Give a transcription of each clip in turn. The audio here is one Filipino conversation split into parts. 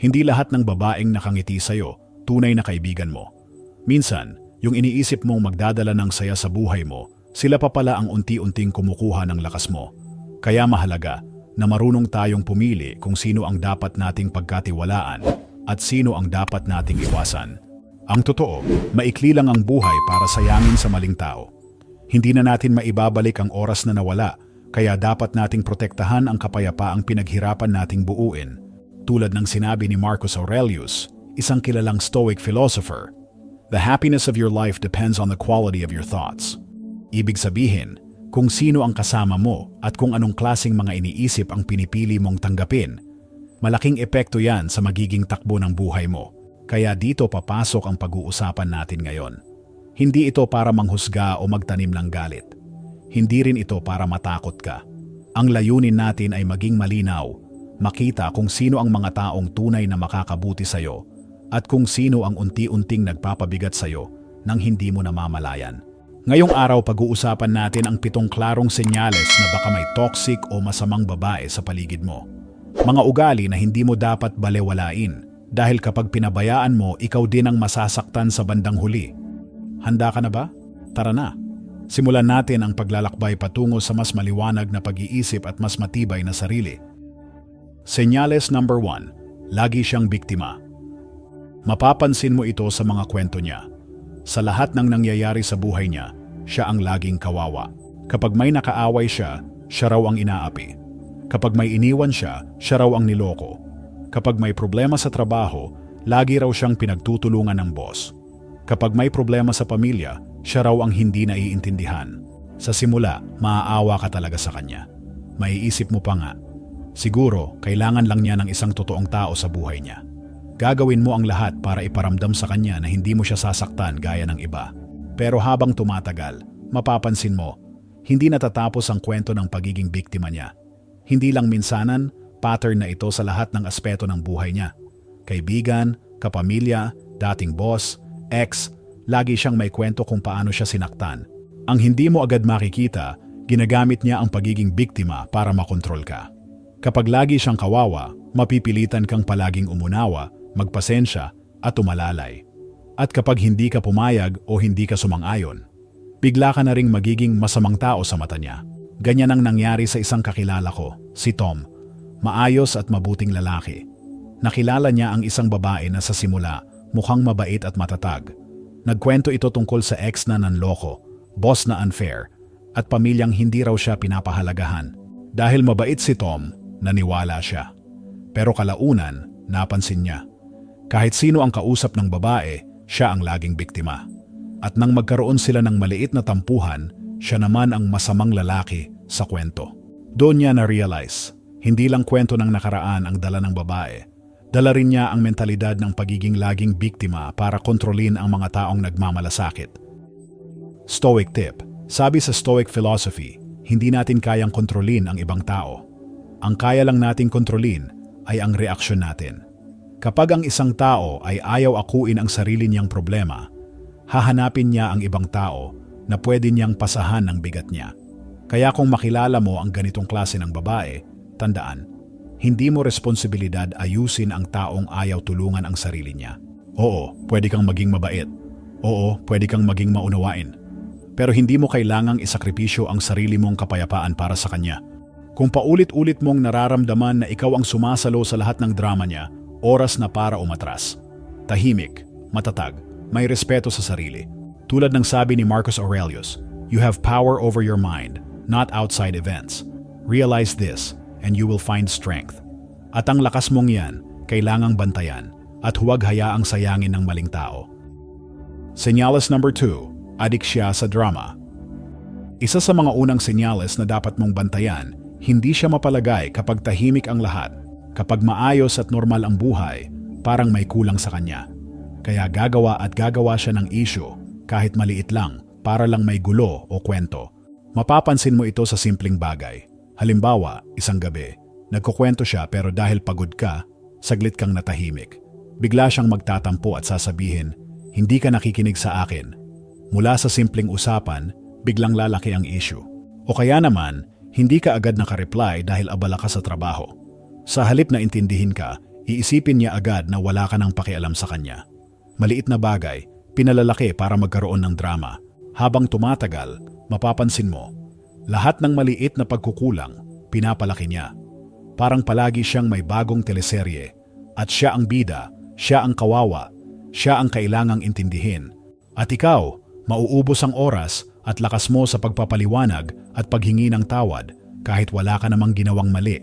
Hindi lahat ng babaeng nakangiti sa'yo, tunay na kaibigan mo. Minsan, yung iniisip mong magdadala ng saya sa buhay mo, sila pa pala ang unti-unting kumukuha ng lakas mo. Kaya mahalaga na marunong tayong pumili kung sino ang dapat nating pagkatiwalaan at sino ang dapat nating iwasan. Ang totoo, maikli lang ang buhay para sayangin sa maling tao. Hindi na natin maibabalik ang oras na nawala, kaya dapat nating protektahan ang kapayapaang pinaghirapan nating buuin. Tulad ng sinabi ni Marcus Aurelius, isang kilalang Stoic philosopher, The happiness of your life depends on the quality of your thoughts. Ibig sabihin, kung sino ang kasama mo at kung anong klasing mga iniisip ang pinipili mong tanggapin, malaking epekto yan sa magiging takbo ng buhay mo. Kaya dito papasok ang pag-uusapan natin ngayon. Hindi ito para manghusga o magtanim ng galit. Hindi rin ito para matakot ka. Ang layunin natin ay maging malinaw, makita kung sino ang mga taong tunay na makakabuti sa'yo at kung sino ang unti-unting nagpapabigat sa'yo nang hindi mo namamalayan. Ngayong araw pag-uusapan natin ang pitong klarong senyales na baka may toxic o masamang babae sa paligid mo. Mga ugali na hindi mo dapat balewalain dahil kapag pinabayaan mo, ikaw din ang masasaktan sa bandang huli. Handa ka na ba? Tara na! Simulan natin ang paglalakbay patungo sa mas maliwanag na pag-iisip at mas matibay na sarili. Senyales number 1. Lagi siyang biktima. Mapapansin mo ito sa mga kwento niya. Sa lahat ng nangyayari sa buhay niya, siya ang laging kawawa. Kapag may nakaaway siya, siya raw ang inaapi. Kapag may iniwan siya, siya raw ang niloko. Kapag may problema sa trabaho, lagi raw siyang pinagtutulungan ng boss. Kapag may problema sa pamilya, siya raw ang hindi naiintindihan. Sa simula, maaawa ka talaga sa kanya. Maiisip mo pa nga, siguro kailangan lang niya ng isang totoong tao sa buhay niya. Gagawin mo ang lahat para iparamdam sa kanya na hindi mo siya sasaktan gaya ng iba. Pero habang tumatagal, mapapansin mo, hindi natatapos ang kwento ng pagiging biktima niya. Hindi lang minsanan, pattern na ito sa lahat ng aspeto ng buhay niya. Kaibigan, kapamilya, dating boss, ex, lagi siyang may kwento kung paano siya sinaktan. Ang hindi mo agad makikita, ginagamit niya ang pagiging biktima para makontrol ka. Kapag lagi siyang kawawa, mapipilitan kang palaging umunawa, magpasensya at umalalay. At kapag hindi ka pumayag o hindi ka sumang-ayon, bigla ka na ring magiging masamang tao sa mata niya. Ganyan ang nangyari sa isang kakilala ko, si Tom. Maayos at mabuting lalaki. Nakilala niya ang isang babae na sa simula mukhang mabait at matatag. Nagkwento ito tungkol sa ex na nanloko, boss na unfair, at pamilyang hindi raw siya pinapahalagahan. Dahil mabait si Tom, naniwala siya. Pero kalaunan, napansin niya. Kahit sino ang kausap ng babae, siya ang laging biktima. At nang magkaroon sila ng maliit na tampuhan, siya naman ang masamang lalaki sa kwento. Doon niya na-realize, hindi lang kwento ng nakaraan ang dala ng babae. Dala rin niya ang mentalidad ng pagiging laging biktima para kontrolin ang mga taong nagmamalasakit. Stoic tip. Sabi sa Stoic philosophy, hindi natin kayang kontrolin ang ibang tao. Ang kaya lang nating kontrolin ay ang reaksyon natin. Kapag ang isang tao ay ayaw akuin ang sarili niyang problema, hahanapin niya ang ibang tao na pwede niyang pasahan ng bigat niya. Kaya kung makilala mo ang ganitong klase ng babae, tandaan, hindi mo responsibilidad ayusin ang taong ayaw tulungan ang sarili niya. Oo, pwede kang maging mabait. Oo, pwede kang maging maunawain. Pero hindi mo kailangang isakripisyo ang sarili mong kapayapaan para sa kanya. Kung paulit-ulit mong nararamdaman na ikaw ang sumasalo sa lahat ng drama niya, oras na para umatras. Tahimik, matatag, may respeto sa sarili. Tulad ng sabi ni Marcus Aurelius, you have power over your mind, not outside events. Realize this, and you will find strength. At ang lakas mong yan, kailangang bantayan, at huwag hayaang sayangin ng maling tao. Senyales number 2, adik siya sa drama. Isa sa mga unang senyales na dapat mong bantayan, hindi siya mapalagay kapag tahimik ang lahat. Kapag maayos at normal ang buhay, parang may kulang sa kanya. Kaya gagawa at gagawa siya ng issue, kahit maliit lang, para lang may gulo o kwento. Mapapansin mo ito sa simpleng bagay. Halimbawa, isang gabi, nagkukwento siya pero dahil pagod ka, saglit kang natahimik. Bigla siyang magtatampo at sasabihin, hindi ka nakikinig sa akin. Mula sa simpleng usapan, biglang lalaki ang issue. O kaya naman, hindi ka agad nakareply dahil abala ka sa trabaho. Sa halip na intindihin ka, iisipin niya agad na wala ka ng pakialam sa kanya. Maliit na bagay, pinalalaki para magkaroon ng drama. Habang tumatagal, mapapansin mo, lahat ng maliit na pagkukulang, pinapalaki niya. Parang palagi siyang may bagong teleserye at siya ang bida, siya ang kawawa, siya ang kailangang intindihin. At ikaw, mauubos ang oras at lakas mo sa pagpapaliwanag at paghingi ng tawad kahit wala ka namang ginawang mali.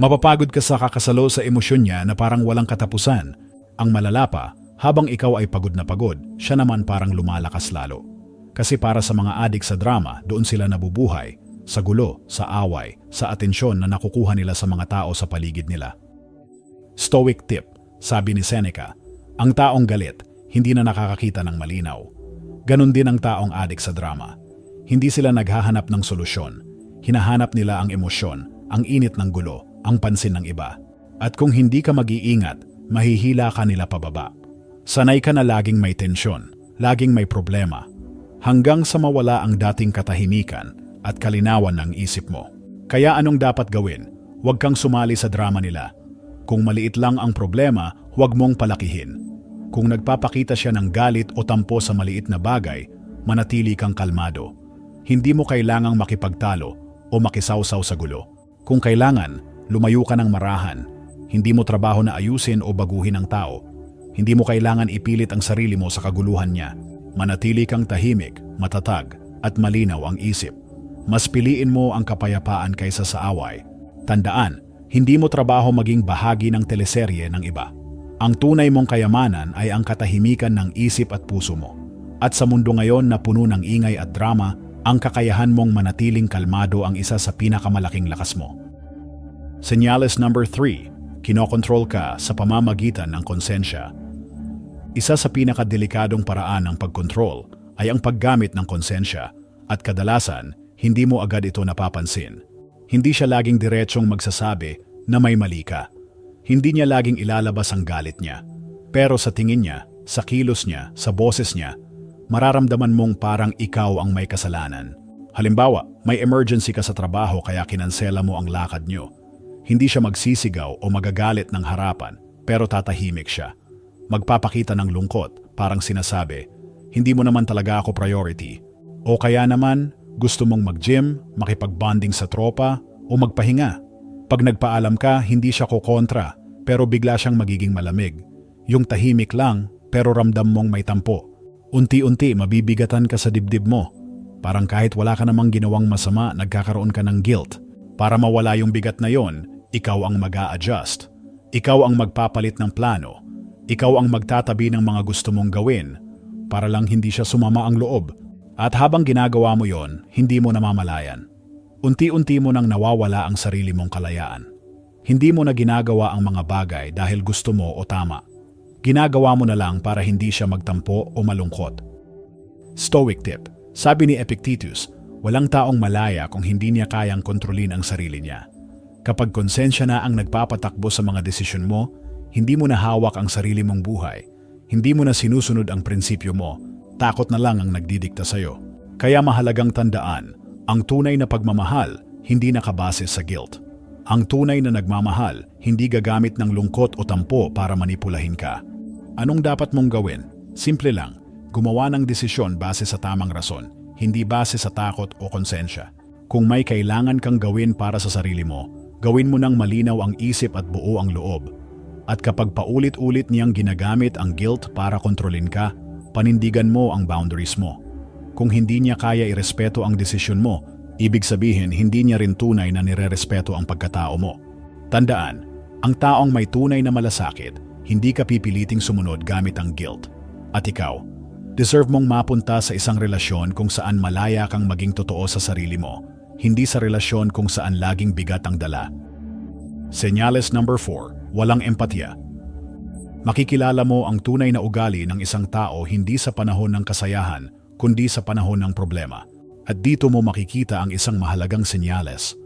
Mapapagod ka sa kakasalo sa emosyon niya na parang walang katapusan. Ang malala pa, habang ikaw ay pagod na pagod, siya naman parang lumalakas lalo. Kasi para sa mga adik sa drama, doon sila nabubuhay, sa gulo, sa away, sa atensyon na nakukuha nila sa mga tao sa paligid nila. Stoic tip, sabi ni Seneca, ang taong galit, hindi na nakakakita ng malinaw. Ganon din ang taong adik sa drama. Hindi sila naghahanap ng solusyon. Hinahanap nila ang emosyon, ang init ng gulo, ang pansin ng iba. At kung hindi ka mag-iingat, mahihila ka nila pababa. Sanay ka na laging may tensyon, laging may problema, hanggang sa mawala ang dating katahimikan at kalinawan ng isip mo. Kaya anong dapat gawin? Huwag kang sumali sa drama nila. Kung maliit lang ang problema, huwag mong palakihin. Kung nagpapakita siya ng galit o tampo sa maliit na bagay, manatili kang kalmado. Hindi mo kailangang makipagtalo o makisawsaw sa gulo. Kung kailangan, lumayo ka ng marahan. Hindi mo trabaho na ayusin o baguhin ang tao. Hindi mo kailangan ipilit ang sarili mo sa kaguluhan niya. Manatili kang tahimik, matatag, at malinaw ang isip. Mas piliin mo ang kapayapaan kaysa sa away. Tandaan, hindi mo trabaho maging bahagi ng teleserye ng iba. Ang tunay mong kayamanan ay ang katahimikan ng isip at puso mo. At sa mundo ngayon na puno ng ingay at drama, ang kakayahan mong manatiling kalmado ang isa sa pinakamalaking lakas mo. Senyales number 3, kinokontrol ka sa pamamagitan ng konsensya. Isa sa pinakadelikadong paraan ng pagkontrol ay ang paggamit ng konsensya at kadalasan hindi mo agad ito napapansin. Hindi siya laging diretsyong magsasabi na may mali ka. Hindi niya laging ilalabas ang galit niya. Pero sa tingin niya, sa kilos niya, sa boses niya, mararamdaman mong parang ikaw ang may kasalanan. Halimbawa, may emergency ka sa trabaho kaya kinansela mo ang lakad niyo. Hindi siya magsisigaw o magagalit ng harapan, pero tatahimik siya. Magpapakita ng lungkot, parang sinasabi, hindi mo naman talaga ako priority. O kaya naman, gusto mong mag-gym, makipag-bonding sa tropa, o magpahinga. Pag nagpaalam ka, hindi siya kokontra, pero bigla siyang magiging malamig. Yung tahimik lang, pero ramdam mong may tampo. Unti-unti mabibigatan ka sa dibdib mo. Parang kahit wala ka namang ginawang masama, nagkakaroon ka ng guilt. Para mawala yung bigat na yon, ikaw ang mag adjust Ikaw ang magpapalit ng plano. Ikaw ang magtatabi ng mga gusto mong gawin para lang hindi siya sumama ang loob. At habang ginagawa mo yon, hindi mo namamalayan. Unti-unti mo nang nawawala ang sarili mong kalayaan. Hindi mo na ginagawa ang mga bagay dahil gusto mo o tama. Ginagawa mo na lang para hindi siya magtampo o malungkot. Stoic tip. Sabi ni Epictetus, walang taong malaya kung hindi niya kayang kontrolin ang sarili niya. Kapag konsensya na ang nagpapatakbo sa mga desisyon mo, hindi mo na hawak ang sarili mong buhay. Hindi mo na sinusunod ang prinsipyo mo. Takot na lang ang nagdidikta sa'yo. Kaya mahalagang tandaan, ang tunay na pagmamahal hindi nakabase sa guilt. Ang tunay na nagmamahal hindi gagamit ng lungkot o tampo para manipulahin ka. Anong dapat mong gawin? Simple lang, gumawa ng desisyon base sa tamang rason, hindi base sa takot o konsensya. Kung may kailangan kang gawin para sa sarili mo, gawin mo ng malinaw ang isip at buo ang loob at kapag paulit-ulit niyang ginagamit ang guilt para kontrolin ka, panindigan mo ang boundaries mo. Kung hindi niya kaya irespeto ang desisyon mo, ibig sabihin hindi niya rin tunay na nirerespeto ang pagkatao mo. Tandaan, ang taong may tunay na malasakit, hindi ka pipiliting sumunod gamit ang guilt. At ikaw, deserve mong mapunta sa isang relasyon kung saan malaya kang maging totoo sa sarili mo, hindi sa relasyon kung saan laging bigat ang dala. Senyales number 4 walang empatya. Makikilala mo ang tunay na ugali ng isang tao hindi sa panahon ng kasayahan, kundi sa panahon ng problema. At dito mo makikita ang isang mahalagang senyales.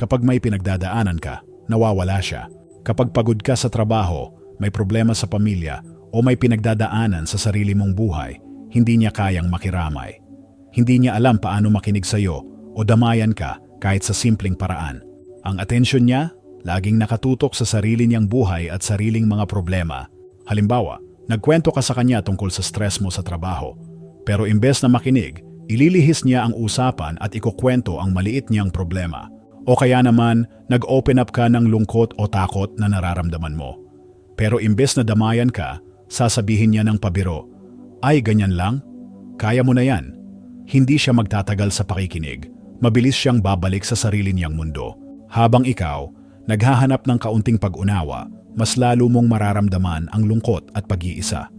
Kapag may pinagdadaanan ka, nawawala siya. Kapag pagod ka sa trabaho, may problema sa pamilya, o may pinagdadaanan sa sarili mong buhay, hindi niya kayang makiramay. Hindi niya alam paano makinig sa iyo o damayan ka kahit sa simpleng paraan. Ang atensyon niya laging nakatutok sa sarili niyang buhay at sariling mga problema. Halimbawa, nagkwento ka sa kanya tungkol sa stress mo sa trabaho, pero imbes na makinig, ililihis niya ang usapan at ikukwento ang maliit niyang problema. O kaya naman, nag-open up ka ng lungkot o takot na nararamdaman mo. Pero imbes na damayan ka, sasabihin niya ng pabiro, Ay, ganyan lang? Kaya mo na yan. Hindi siya magtatagal sa pakikinig. Mabilis siyang babalik sa sarili niyang mundo. Habang ikaw, naghahanap ng kaunting pag-unawa, mas lalo mong mararamdaman ang lungkot at pag-iisa.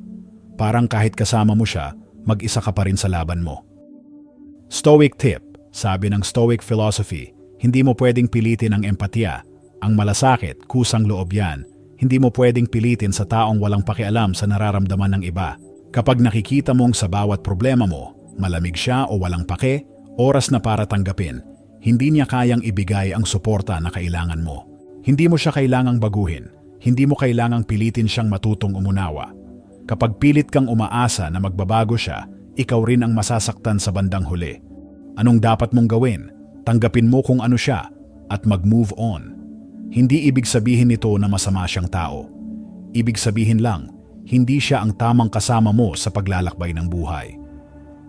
Parang kahit kasama mo siya, mag-isa ka pa rin sa laban mo. Stoic tip, sabi ng Stoic philosophy, hindi mo pwedeng pilitin ang empatya. Ang malasakit, kusang loob yan. Hindi mo pwedeng pilitin sa taong walang pakialam sa nararamdaman ng iba. Kapag nakikita mong sa bawat problema mo, malamig siya o walang pake, oras na para tanggapin, hindi niya kayang ibigay ang suporta na kailangan mo. Hindi mo siya kailangang baguhin. Hindi mo kailangang pilitin siyang matutong umunawa. Kapag pilit kang umaasa na magbabago siya, ikaw rin ang masasaktan sa bandang huli. Anong dapat mong gawin? Tanggapin mo kung ano siya at mag-move on. Hindi ibig sabihin nito na masama siyang tao. Ibig sabihin lang, hindi siya ang tamang kasama mo sa paglalakbay ng buhay.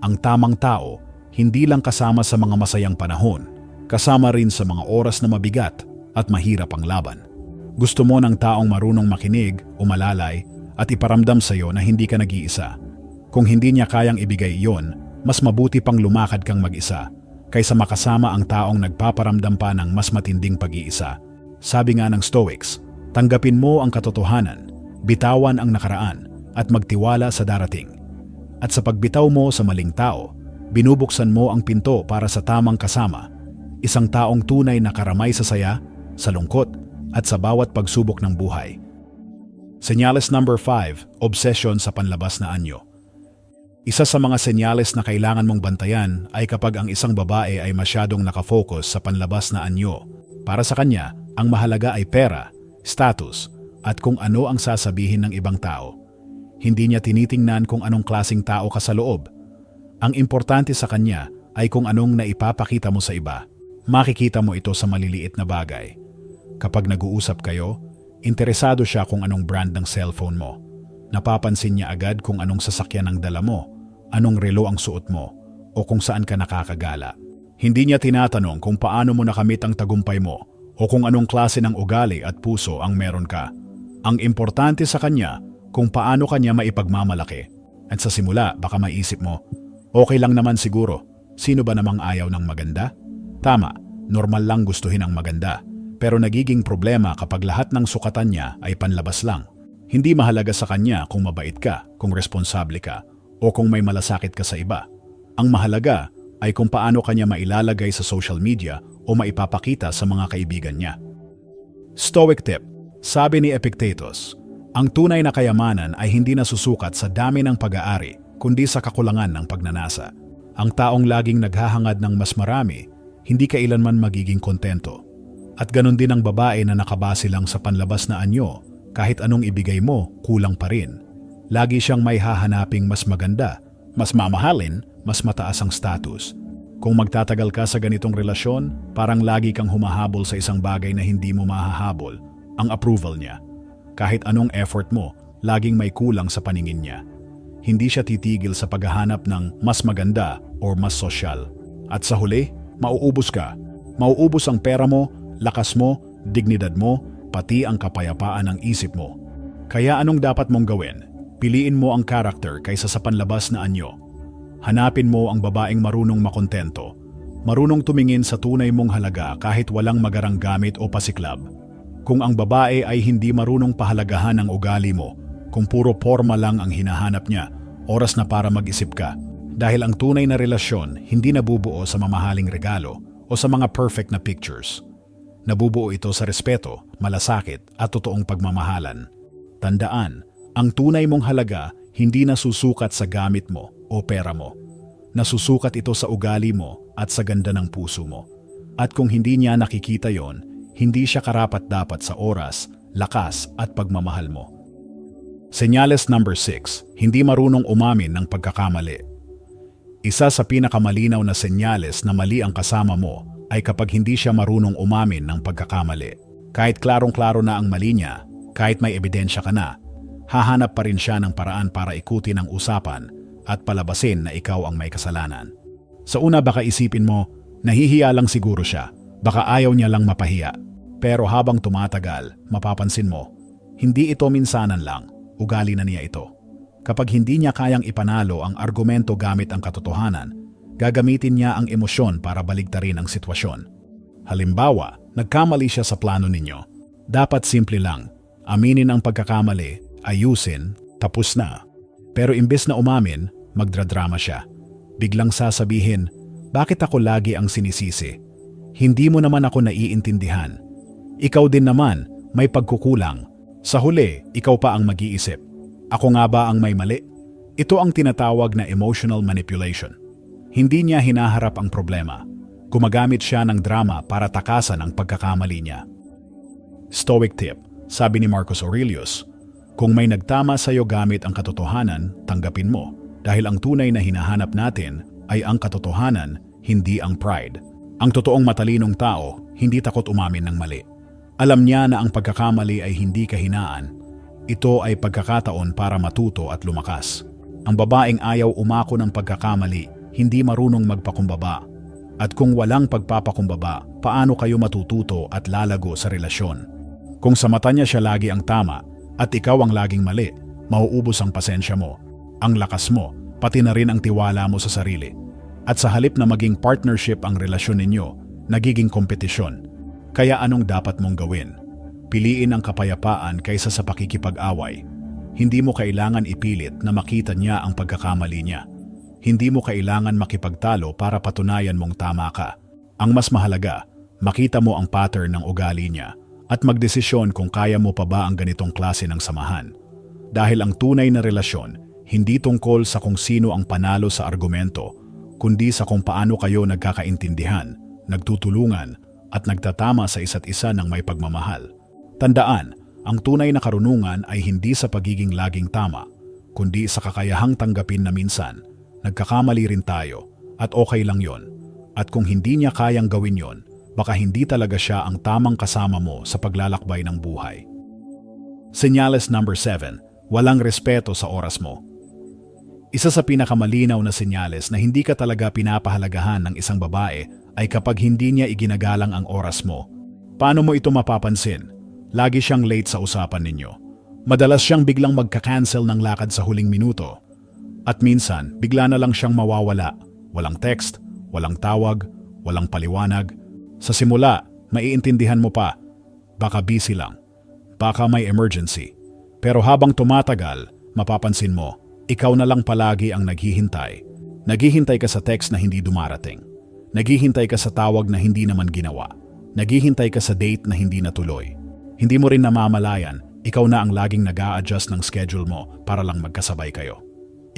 Ang tamang tao, hindi lang kasama sa mga masayang panahon, kasama rin sa mga oras na mabigat at mahirap ang laban. Gusto mo ng taong marunong makinig, umalalay, at iparamdam sa iyo na hindi ka nag-iisa. Kung hindi niya kayang ibigay iyon, mas mabuti pang lumakad kang mag-isa kaysa makasama ang taong nagpaparamdam pa ng mas matinding pag-iisa. Sabi nga ng Stoics, tanggapin mo ang katotohanan, bitawan ang nakaraan, at magtiwala sa darating. At sa pagbitaw mo sa maling tao, binubuksan mo ang pinto para sa tamang kasama, isang taong tunay na karamay sa saya, sa lungkot, at sa bawat pagsubok ng buhay. Senyales number 5, obsession sa panlabas na anyo. Isa sa mga senyales na kailangan mong bantayan ay kapag ang isang babae ay masyadong nakafocus sa panlabas na anyo. Para sa kanya, ang mahalaga ay pera, status, at kung ano ang sasabihin ng ibang tao. Hindi niya tinitingnan kung anong klasing tao ka sa loob. Ang importante sa kanya ay kung anong naipapakita mo sa iba. Makikita mo ito sa maliliit na bagay. Kapag nag-uusap kayo, interesado siya kung anong brand ng cellphone mo. Napapansin niya agad kung anong sasakyan ang dala mo, anong relo ang suot mo, o kung saan ka nakakagala. Hindi niya tinatanong kung paano mo nakamit ang tagumpay mo o kung anong klase ng ugali at puso ang meron ka. Ang importante sa kanya kung paano kanya maipagmamalaki. At sa simula, baka maisip mo, okay lang naman siguro, sino ba namang ayaw ng maganda? Tama, normal lang gustuhin ang maganda. Pero nagiging problema kapag lahat ng sukatan niya ay panlabas lang. Hindi mahalaga sa kanya kung mabait ka, kung responsable ka, o kung may malasakit ka sa iba. Ang mahalaga ay kung paano kanya mailalagay sa social media o maipapakita sa mga kaibigan niya. Stoic tip, sabi ni Epictetus, ang tunay na kayamanan ay hindi nasusukat sa dami ng pag-aari, kundi sa kakulangan ng pagnanasa. Ang taong laging naghahangad ng mas marami, hindi kailanman magiging kontento. At ganon din ang babae na nakabase lang sa panlabas na anyo, kahit anong ibigay mo, kulang pa rin. Lagi siyang may hahanaping mas maganda, mas mamahalin, mas mataas ang status. Kung magtatagal ka sa ganitong relasyon, parang lagi kang humahabol sa isang bagay na hindi mo mahahabol, ang approval niya. Kahit anong effort mo, laging may kulang sa paningin niya. Hindi siya titigil sa paghahanap ng mas maganda or mas sosyal. At sa huli, mauubos ka. Mauubos ang pera mo, lakas mo, dignidad mo, pati ang kapayapaan ng isip mo. Kaya anong dapat mong gawin? Piliin mo ang karakter kaysa sa panlabas na anyo. Hanapin mo ang babaeng marunong makontento, marunong tumingin sa tunay mong halaga kahit walang magarang gamit o pasiklab. Kung ang babae ay hindi marunong pahalagahan ang ugali mo, kung puro forma lang ang hinahanap niya, oras na para mag-isip ka. Dahil ang tunay na relasyon hindi nabubuo sa mamahaling regalo o sa mga perfect na pictures. Nabubuo ito sa respeto, malasakit at totoong pagmamahalan. Tandaan, ang tunay mong halaga hindi nasusukat sa gamit mo o pera mo. Nasusukat ito sa ugali mo at sa ganda ng puso mo. At kung hindi niya nakikita yon, hindi siya karapat-dapat sa oras, lakas at pagmamahal mo. Senyales number 6, hindi marunong umamin ng pagkakamali. Isa sa pinakamalinaw na senyales na mali ang kasama mo ay kapag hindi siya marunong umamin ng pagkakamali. Kahit klarong-klaro na ang mali niya, kahit may ebidensya ka na, hahanap pa rin siya ng paraan para ikutin ang usapan at palabasin na ikaw ang may kasalanan. Sa una baka isipin mo, nahihiya lang siguro siya, baka ayaw niya lang mapahiya. Pero habang tumatagal, mapapansin mo, hindi ito minsanan lang, ugali na niya ito. Kapag hindi niya kayang ipanalo ang argumento gamit ang katotohanan, gagamitin niya ang emosyon para baligtarin ang sitwasyon. Halimbawa, nagkamali siya sa plano ninyo. Dapat simple lang, aminin ang pagkakamali, ayusin, tapos na. Pero imbes na umamin, magdradrama siya. Biglang sasabihin, bakit ako lagi ang sinisisi? Hindi mo naman ako naiintindihan. Ikaw din naman, may pagkukulang. Sa huli, ikaw pa ang mag-iisip. Ako nga ba ang may mali? Ito ang tinatawag na emotional manipulation. Hindi niya hinaharap ang problema. Gumagamit siya ng drama para takasan ang pagkakamali niya. Stoic tip, sabi ni Marcus Aurelius, kung may nagtama sa iyo gamit ang katotohanan, tanggapin mo dahil ang tunay na hinahanap natin ay ang katotohanan, hindi ang pride. Ang totoong matalinong tao, hindi takot umamin ng mali. Alam niya na ang pagkakamali ay hindi kahinaan. Ito ay pagkakataon para matuto at lumakas. Ang babaeng ayaw umako ng pagkakamali, hindi marunong magpakumbaba. At kung walang pagpapakumbaba, paano kayo matututo at lalago sa relasyon? Kung sa mata niya siya lagi ang tama at ikaw ang laging mali, mauubos ang pasensya mo, ang lakas mo, pati na rin ang tiwala mo sa sarili. At sa halip na maging partnership ang relasyon ninyo, nagiging kompetisyon. Kaya anong dapat mong gawin? Piliin ang kapayapaan kaysa sa pakikipag-away. Hindi mo kailangan ipilit na makita niya ang pagkakamali niya. Hindi mo kailangan makipagtalo para patunayan mong tama ka. Ang mas mahalaga, makita mo ang pattern ng ugali niya at magdesisyon kung kaya mo pa ba ang ganitong klase ng samahan. Dahil ang tunay na relasyon, hindi tungkol sa kung sino ang panalo sa argumento, kundi sa kung paano kayo nagkakaintindihan, nagtutulungan, at nagtatama sa isa't isa ng may pagmamahal. Tandaan, ang tunay na karunungan ay hindi sa pagiging laging tama, kundi sa kakayahang tanggapin na minsan, nagkakamali rin tayo, at okay lang yon. At kung hindi niya kayang gawin yon, baka hindi talaga siya ang tamang kasama mo sa paglalakbay ng buhay. Senyales number 7, walang respeto sa oras mo. Isa sa pinakamalinaw na senyales na hindi ka talaga pinapahalagahan ng isang babae ay kapag hindi niya iginagalang ang oras mo. Paano mo ito mapapansin? Lagi siyang late sa usapan ninyo. Madalas siyang biglang magka-cancel ng lakad sa huling minuto. At minsan, bigla na lang siyang mawawala. Walang text, walang tawag, walang paliwanag. Sa simula, maiintindihan mo pa. Baka busy lang. Baka may emergency. Pero habang tumatagal, mapapansin mo, ikaw na lang palagi ang naghihintay. Naghihintay ka sa text na hindi dumarating. Naghihintay ka sa tawag na hindi naman ginawa. Naghihintay ka sa date na hindi natuloy. Hindi mo rin namamalayan, ikaw na ang laging nag adjust ng schedule mo para lang magkasabay kayo.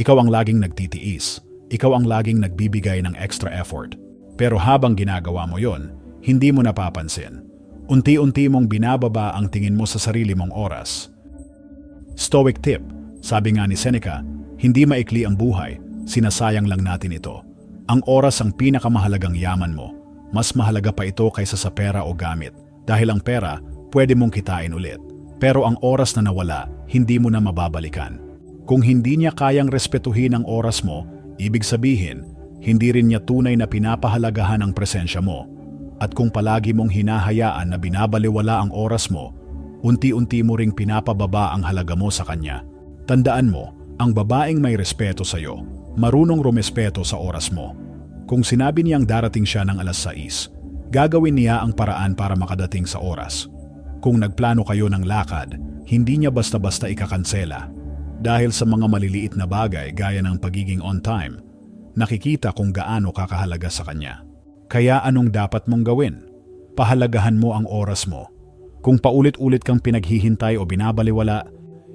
Ikaw ang laging nagtitiis. Ikaw ang laging nagbibigay ng extra effort. Pero habang ginagawa mo yon, hindi mo napapansin. Unti-unti mong binababa ang tingin mo sa sarili mong oras. Stoic tip, sabi nga ni Seneca, hindi maikli ang buhay, sinasayang lang natin ito. Ang oras ang pinakamahalagang yaman mo. Mas mahalaga pa ito kaysa sa pera o gamit. Dahil ang pera, pwede mong kitain ulit. Pero ang oras na nawala, hindi mo na mababalikan. Kung hindi niya kayang respetuhin ang oras mo, ibig sabihin, hindi rin niya tunay na pinapahalagahan ang presensya mo. At kung palagi mong hinahayaan na binabaliwala ang oras mo, unti-unti mo ring pinapababa ang halaga mo sa kanya. Tandaan mo, ang babaeng may respeto sa iyo, marunong rumespeto sa oras mo. Kung sinabi niyang darating siya ng alas 6, gagawin niya ang paraan para makadating sa oras. Kung nagplano kayo ng lakad, hindi niya basta-basta ikakansela. Dahil sa mga maliliit na bagay gaya ng pagiging on time, nakikita kung gaano kakahalaga sa kanya. Kaya anong dapat mong gawin? Pahalagahan mo ang oras mo. Kung paulit-ulit kang pinaghihintay o binabaliwala,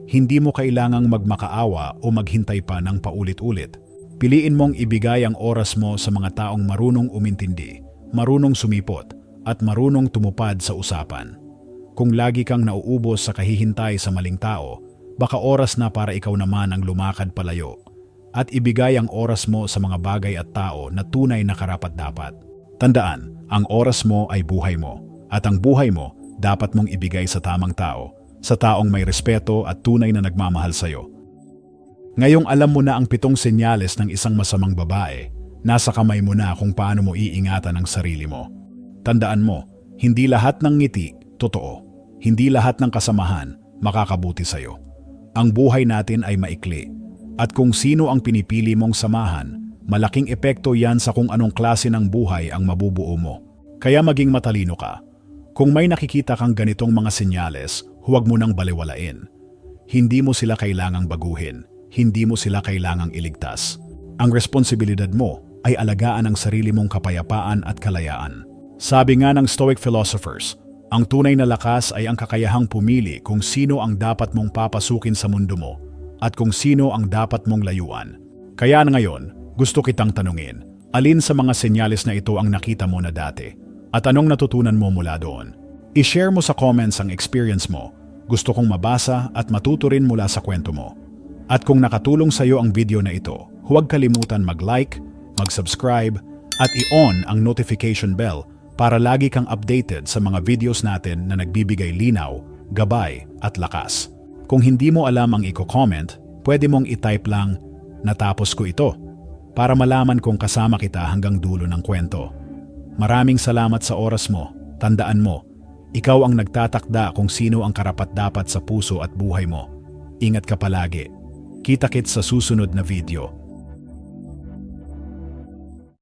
hindi mo kailangang magmakaawa o maghintay pa ng paulit-ulit. Piliin mong ibigay ang oras mo sa mga taong marunong umintindi, marunong sumipot, at marunong tumupad sa usapan. Kung lagi kang nauubos sa kahihintay sa maling tao, baka oras na para ikaw naman ang lumakad palayo at ibigay ang oras mo sa mga bagay at tao na tunay na karapat-dapat. Tandaan, ang oras mo ay buhay mo at ang buhay mo dapat mong ibigay sa tamang tao, sa taong may respeto at tunay na nagmamahal sa'yo. Ngayong alam mo na ang pitong senyales ng isang masamang babae, nasa kamay mo na kung paano mo iingatan ang sarili mo. Tandaan mo, hindi lahat ng ngiti, totoo. Hindi lahat ng kasamahan, makakabuti sa'yo. Ang buhay natin ay maikli. At kung sino ang pinipili mong samahan, malaking epekto yan sa kung anong klase ng buhay ang mabubuo mo. Kaya maging matalino ka. Kung may nakikita kang ganitong mga senyales, huwag mo nang baliwalain. Hindi mo sila kailangang baguhin. Hindi mo sila kailangang iligtas. Ang responsibilidad mo ay alagaan ang sarili mong kapayapaan at kalayaan. Sabi nga ng Stoic philosophers, ang tunay na lakas ay ang kakayahang pumili kung sino ang dapat mong papasukin sa mundo mo at kung sino ang dapat mong layuan. Kaya ngayon, gusto kitang tanungin, alin sa mga senyales na ito ang nakita mo na dati? At anong natutunan mo mula doon? I-share mo sa comments ang experience mo. Gusto kong mabasa at matuto rin mula sa kwento mo. At kung nakatulong sa iyo ang video na ito, huwag kalimutan mag-like, mag-subscribe, at i-on ang notification bell para lagi kang updated sa mga videos natin na nagbibigay linaw, gabay, at lakas. Kung hindi mo alam ang i-comment, pwede mong i-type lang, natapos ko ito, para malaman kung kasama kita hanggang dulo ng kwento. Maraming salamat sa oras mo. Tandaan mo, ikaw ang nagtatakda kung sino ang karapat-dapat sa puso at buhay mo. Ingat ka palagi. Kita-kits sa susunod na video.